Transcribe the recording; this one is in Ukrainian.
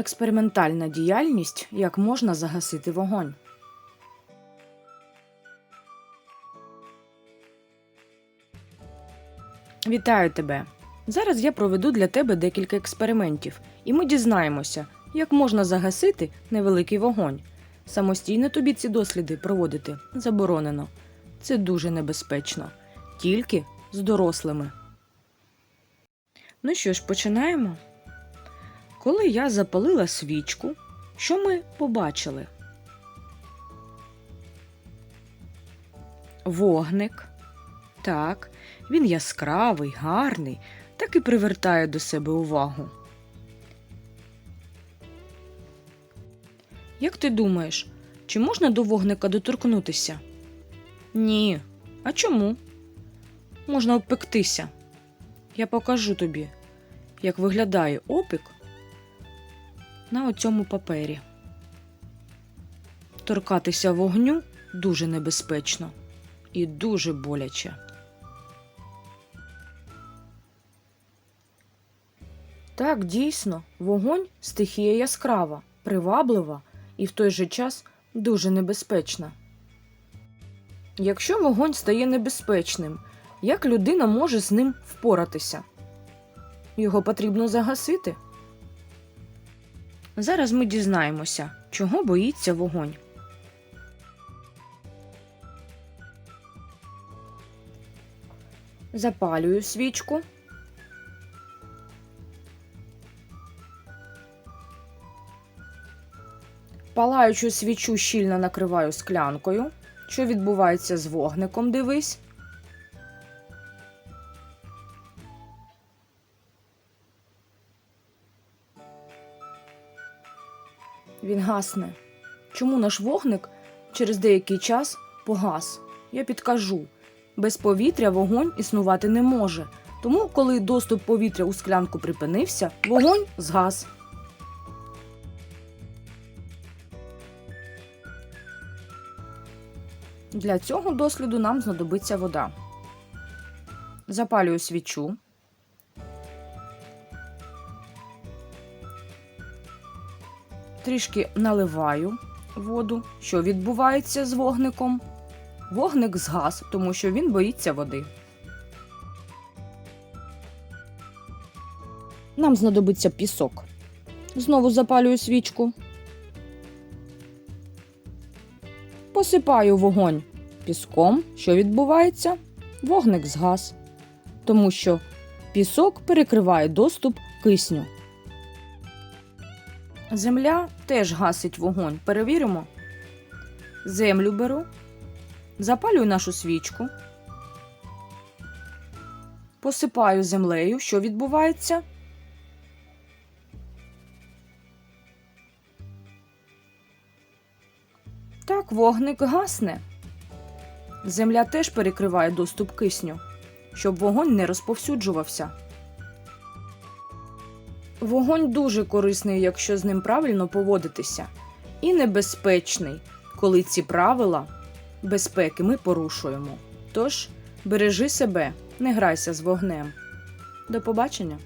Експериментальна діяльність, як можна загасити вогонь. Вітаю тебе! Зараз я проведу для тебе декілька експериментів, і ми дізнаємося, як можна загасити невеликий вогонь. Самостійно тобі ці досліди проводити заборонено. Це дуже небезпечно. Тільки з дорослими. Ну що ж, починаємо. Коли я запалила свічку, що ми побачили? Вогник. Так, він яскравий, гарний, так і привертає до себе увагу. Як ти думаєш, чи можна до вогника доторкнутися? Ні. А чому? Можна обпектися. Я покажу тобі, як виглядає опік на оцьому папері. Торкатися вогню дуже небезпечно і дуже боляче. Так, дійсно, вогонь стихія яскрава, приваблива і в той же час дуже небезпечна. Якщо вогонь стає небезпечним, як людина може з ним впоратися? Його потрібно загасити. Зараз ми дізнаємося, чого боїться вогонь. Запалюю свічку. Палаючу свічу щільно накриваю склянкою. Що відбувається з вогником, дивись. Він гасне. Чому наш вогник через деякий час погас? Я підкажу. Без повітря вогонь існувати не може. Тому, коли доступ повітря у склянку припинився, вогонь згас. Для цього досліду нам знадобиться вода. Запалюю свічу. Трішки наливаю воду. Що відбувається з вогником? Вогник згас, тому що він боїться води. Нам знадобиться пісок. Знову запалюю свічку. Посипаю вогонь піском. Що відбувається? Вогник згас, тому що пісок перекриває доступ кисню. Земля теж гасить вогонь. Перевіримо. Землю беру, запалюю нашу свічку, посипаю землею. Що відбувається? Так, вогник гасне. Земля теж перекриває доступ кисню, щоб вогонь не розповсюджувався. Вогонь дуже корисний, якщо з ним правильно поводитися, і небезпечний, коли ці правила безпеки ми порушуємо. Тож бережи себе, не грайся з вогнем. До побачення!